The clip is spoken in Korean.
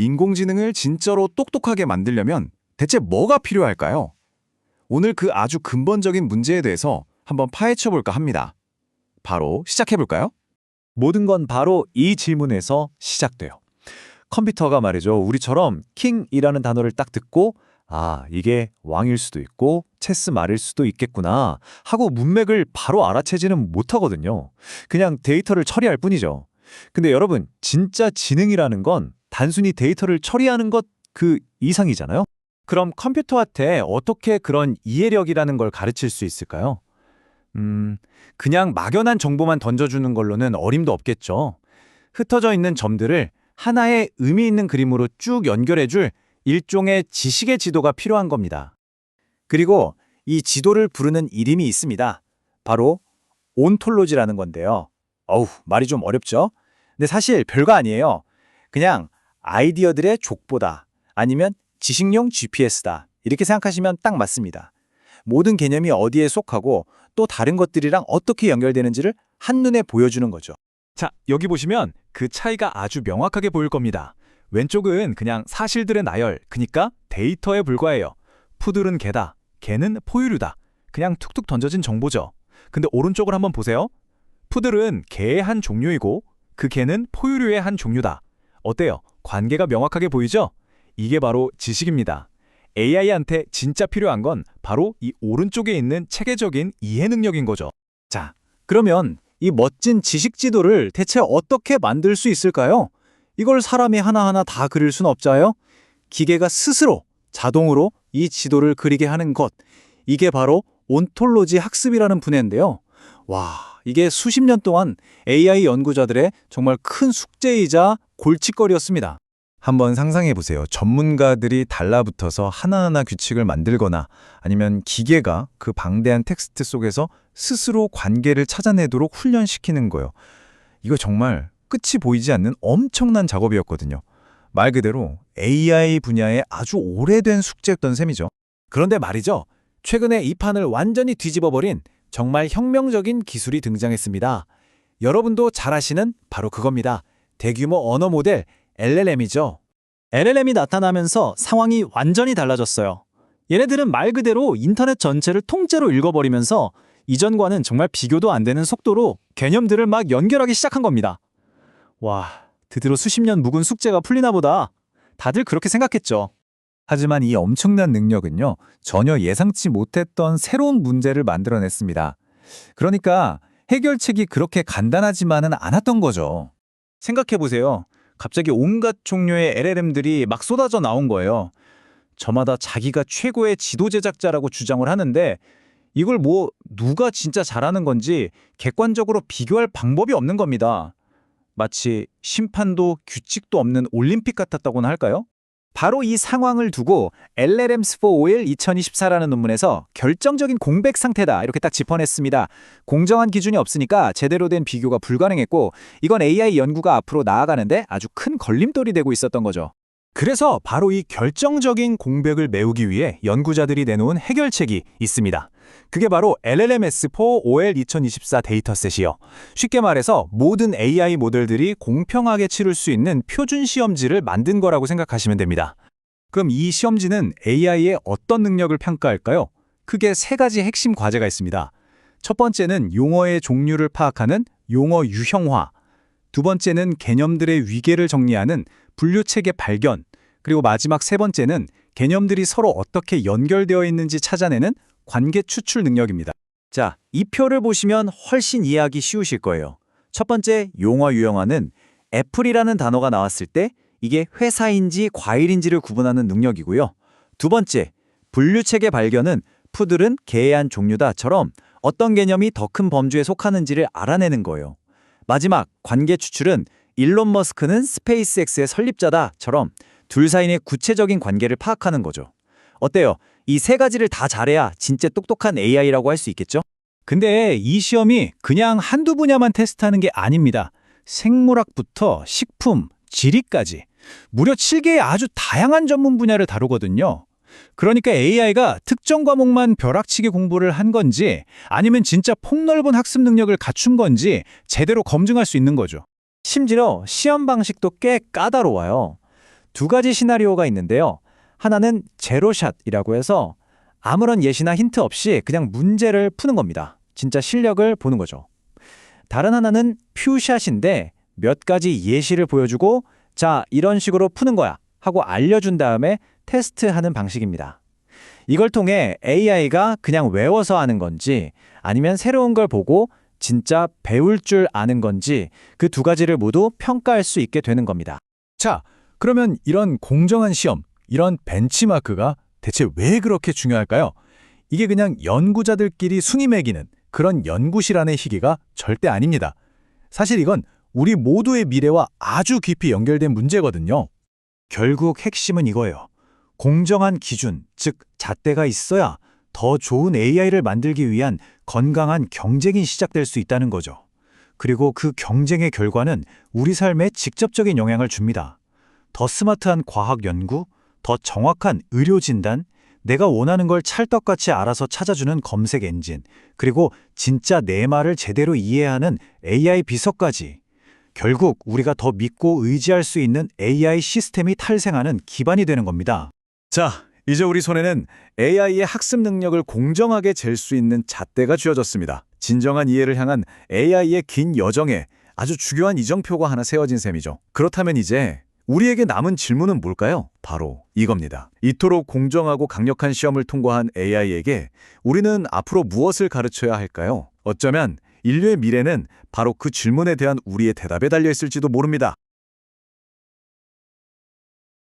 인공지능을 진짜로 똑똑하게 만들려면 대체 뭐가 필요할까요? 오늘 그 아주 근본적인 문제에 대해서 한번 파헤쳐 볼까 합니다. 바로 시작해 볼까요? 모든 건 바로 이 질문에서 시작돼요. 컴퓨터가 말이죠. 우리처럼 킹이라는 단어를 딱 듣고 아, 이게 왕일 수도 있고 체스 말일 수도 있겠구나 하고 문맥을 바로 알아채지는 못하거든요. 그냥 데이터를 처리할 뿐이죠. 근데 여러분, 진짜 지능이라는 건 단순히 데이터를 처리하는 것 그 이상이잖아요. 그럼 컴퓨터한테 어떻게 그런 이해력이라는 걸 가르칠 수 있을까요? 음, 그냥 막연한 정보만 던져주는 걸로는 어림도 없겠죠. 흩어져 있는 점들을 하나의 의미 있는 그림으로 쭉 연결해줄 일종의 지식의 지도가 필요한 겁니다. 그리고 이 지도를 부르는 이름이 있습니다. 바로 온톨로지라는 건데요. 어우, 말이 좀 어렵죠? 근데 사실 별거 아니에요. 그냥 아이디어들의 족보다 아니면 지식용 GPS다. 이렇게 생각하시면 딱 맞습니다. 모든 개념이 어디에 속하고 또 다른 것들이랑 어떻게 연결되는지를 한눈에 보여주는 거죠. 자, 여기 보시면 그 차이가 아주 명확하게 보일 겁니다. 왼쪽은 그냥 사실들의 나열, 그니까 데이터에 불과해요. 푸들은 개다, 개는 포유류다. 그냥 툭툭 던져진 정보죠. 근데 오른쪽을 한번 보세요. 푸들은 개의 한 종류이고 그 개는 포유류의 한 종류다. 어때요? 관계가 명확하게 보이죠? 이게 바로 지식입니다. AI한테 진짜 필요한 건 바로 이 오른쪽에 있는 체계적인 이해 능력인 거죠. 자, 그러면 이 멋진 지식 지도를 대체 어떻게 만들 수 있을까요? 이걸 사람이 하나하나 다 그릴 순 없잖아요. 기계가 스스로 자동으로 이 지도를 그리게 하는 것. 이게 바로 온톨로지 학습이라는 분야인데요. 와, 이게 수십 년 동안 AI 연구자들의 정말 큰 숙제이자 골칫거리였습니다. 한번 상상해 보세요. 전문가들이 달라붙어서 하나하나 규칙을 만들거나 아니면 기계가 그 방대한 텍스트 속에서 스스로 관계를 찾아내도록 훈련시키는 거예요. 이거 정말 끝이 보이지 않는 엄청난 작업이었거든요. 말 그대로 AI 분야의 아주 오래된 숙제였던 셈이죠. 그런데 말이죠. 최근에 이 판을 완전히 뒤집어버린 정말 혁명적인 기술이 등장했습니다. 여러분도 잘 아시는 바로 그겁니다. 대규모 언어 모델 LLM이죠. LLM이 나타나면서 상황이 완전히 달라졌어요. 얘네들은 말 그대로 인터넷 전체를 통째로 읽어버리면서 이전과는 정말 비교도 안 되는 속도로 개념들을 막 연결하기 시작한 겁니다. 와, 드디어 수십 년 묵은 숙제가 풀리나 보다. 다들 그렇게 생각했죠. 하지만 이 엄청난 능력은요, 전혀 예상치 못했던 새로운 문제를 만들어냈습니다. 그러니까 해결책이 그렇게 간단하지만은 않았던 거죠. 생각해보세요. 갑자기 온갖 종류의 LLM들이 막 쏟아져 나온 거예요. 저마다 자기가 최고의 지도 제작자라고 주장을 하는데 이걸 뭐 누가 진짜 잘하는 건지 객관적으로 비교할 방법이 없는 겁니다. 마치 심판도 규칙도 없는 올림픽 같았다고나 할까요? 바로 이 상황을 두고 LLMs for Oil 2024라는 논문에서 결정적인 공백 상태다 이렇게 딱 짚어냈습니다. 공정한 기준이 없으니까 제대로 된 비교가 불가능했고 이건 AI 연구가 앞으로 나아가는데 아주 큰 걸림돌이 되고 있었던 거죠. 그래서 바로 이 결정적인 공백을 메우기 위해 연구자들이 내놓은 해결책이 있습니다. 그게 바로 LLMS4 OL 2024 데이터셋이요. 쉽게 말해서 모든 AI 모델들이 공평하게 치를 수 있는 표준 시험지를 만든 거라고 생각하시면 됩니다. 그럼 이 시험지는 AI의 어떤 능력을 평가할까요? 크게 세 가지 핵심 과제가 있습니다. 첫 번째는 용어의 종류를 파악하는 용어 유형화. 두 번째는 개념들의 위계를 정리하는 분류체계 발견. 그리고 마지막 세 번째는 개념들이 서로 어떻게 연결되어 있는지 찾아내는 관계 추출 능력입니다. 자, 이 표를 보시면 훨씬 이해하기 쉬우실 거예요. 첫 번째 용어 유형화는 애플이라는 단어가 나왔을 때 이게 회사인지 과일인지를 구분하는 능력이고요. 두 번째, 분류체계 발견은 푸들은 개의 한 종류다처럼 어떤 개념이 더 큰 범주에 속하는지를 알아내는 거예요. 마지막 관계 추출은 일론 머스크는 스페이스X의 설립자다처럼 둘 사이의 구체적인 관계를 파악하는 거죠. 어때요? 이 세 가지를 다 잘해야 진짜 똑똑한 AI라고 할 수 있겠죠? 근데 이 시험이 그냥 한두 분야만 테스트하는 게 아닙니다. 생물학부터 식품, 지리까지 무려 7개의 아주 다양한 전문 분야를 다루거든요. 그러니까 AI가 특정 과목만 벼락치기 공부를 한 건지 아니면 진짜 폭넓은 학습 능력을 갖춘 건지 제대로 검증할 수 있는 거죠. 심지어 시험 방식도 꽤 까다로워요. 두 가지 시나리오가 있는데요. 하나는 제로샷이라고 해서 아무런 예시나 힌트 없이 그냥 문제를 푸는 겁니다. 진짜 실력을 보는 거죠. 다른 하나는 퓨샷인데 몇 가지 예시를 보여주고 자, 이런 식으로 푸는 거야 하고 알려준 다음에 테스트하는 방식입니다. 이걸 통해 AI가 그냥 외워서 아는 건지 아니면 새로운 걸 보고 진짜 배울 줄 아는 건지 그 두 가지를 모두 평가할 수 있게 되는 겁니다. 자, 그러면 이런 공정한 시험, 이런 벤치마크가 대체 왜 그렇게 중요할까요? 이게 그냥 연구자들끼리 순위 매기는 그런 연구실안의 희귀가 절대 아닙니다. 사실 이건 우리 모두의 미래와 아주 깊이 연결된 문제거든요. 결국 핵심은 이거예요. 공정한 기준, 즉 잣대가 있어야 더 좋은 AI를 만들기 위한 건강한 경쟁이 시작될 수 있다는 거죠. 그리고 그 경쟁의 결과는 우리 삶에 직접적인 영향을 줍니다. 더 스마트한 과학 연구, 더 정확한 의료 진단, 내가 원하는 걸 찰떡같이 알아서 찾아주는 검색 엔진, 그리고 진짜 내 말을 제대로 이해하는 AI 비서까지. 결국 우리가 더 믿고 의지할 수 있는 AI 시스템이 탈생하는 기반이 되는 겁니다. 자, 이제 우리 손에는 AI의 학습 능력을 공정하게 잴 수 있는 잣대가 쥐어졌습니다. 진정한 이해를 향한 AI의 긴 여정에 아주 중요한 이정표가 하나 세워진 셈이죠. 그렇다면 이제 우리에게 남은 질문은 뭘까요? 바로 이겁니다. 이토록 공정하고 강력한 시험을 통과한 AI에게 우리는 앞으로 무엇을 가르쳐야 할까요? 어쩌면 인류의 미래는 바로 그 질문에 대한 우리의 대답에 달려 있을지도 모릅니다.